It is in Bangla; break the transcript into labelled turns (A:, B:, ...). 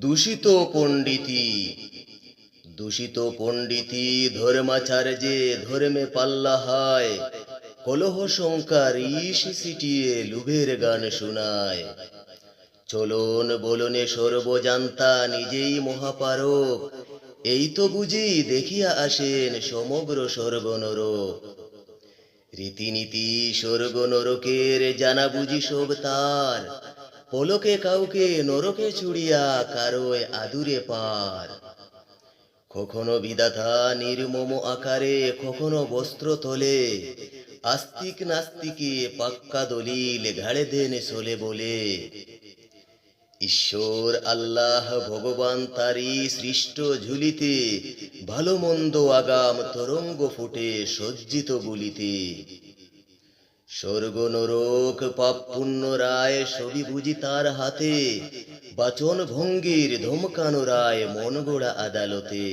A: দূষিত পণ্ডিতি। দূষিত পণ্ডিতি ধর্মাচার্যে ধর্মে পাল্লা হয়, কলহ শঙ্কার ইসি সিটিয়ে লুভের গান শোনায়। চলন বলনে সর্বজান্তা নিজেই মহাপারক, এই তো বুঝি দেখিয়া আসেন সমগ্র স্বর্গনরক। রীতিনীতি স্বর্গ নরকের জানা বুঝি সব তার পলকে কাউকে নরকে চুড়িয়া কারোয় আদুরে পার। কখনো বিধাতা নির্মম আকারে, কখনো বস্ত্র তোলে, আস্তিক নাস্তিকে পাক্কা দলিল ঘাড়ে দেন সোলে বলে। ঈশ্বর, আল্লাহ, ভগবান তারি সৃষ্ট ঝুলিতে, ভালো মন্দ আগাম তরঙ্গ ফুটে সজ্জিত গুলিতে স্বর্গ নরক পাপ পুণ্য রায় সবই বুঝি তার হাতে। বাচন ভঙ্গির ধমকানো রায় মন গোড়া আদালতে।